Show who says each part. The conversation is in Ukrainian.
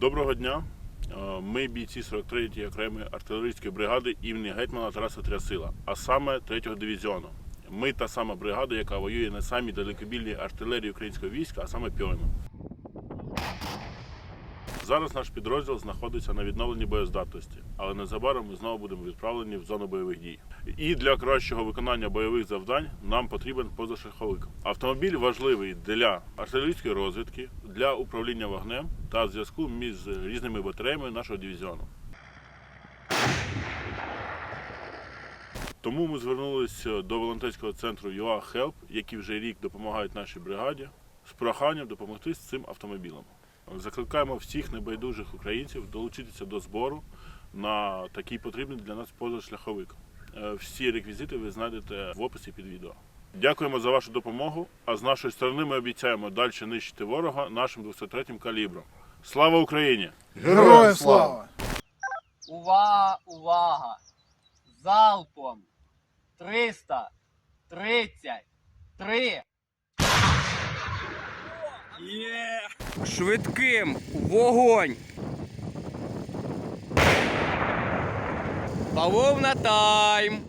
Speaker 1: Доброго дня. Е, Ми бійці 43-ї окремої артилерійської бригади імені гетьмана Тараса Трясила, а саме 3-го дивізіону. Ми та сама бригада, яка воює на самій далекобільній артилерії українського війська, а саме піону. Зараз наш підрозділ знаходиться на відновленні боєздатності, але незабаром ми знову будемо відправлені в зону бойових дій. І для кращого виконання бойових завдань нам потрібен позашляховик. Автомобіль важливий для артилерійської розвідки, для управління вогнем та зв'язку між різними батареями нашого дивізіону. Тому ми звернулися до волонтерського центру UA Help, які вже рік допомагають нашій бригаді, з проханням допомогти з цим автомобілем. Закликаємо всіх небайдужих українців долучитися до збору на такий потрібний для нас позашляховик. Е, Всі реквізити ви знайдете в описі під відео. Дякуємо за вашу допомогу. А з нашої сторони ми обіцяємо далі нищити ворога нашим 203-м калібром. Слава Україні!
Speaker 2: Героям слава!
Speaker 3: Увага, увага! Залпом 333
Speaker 4: Є! Швидким вогонь! Бавовна тайм!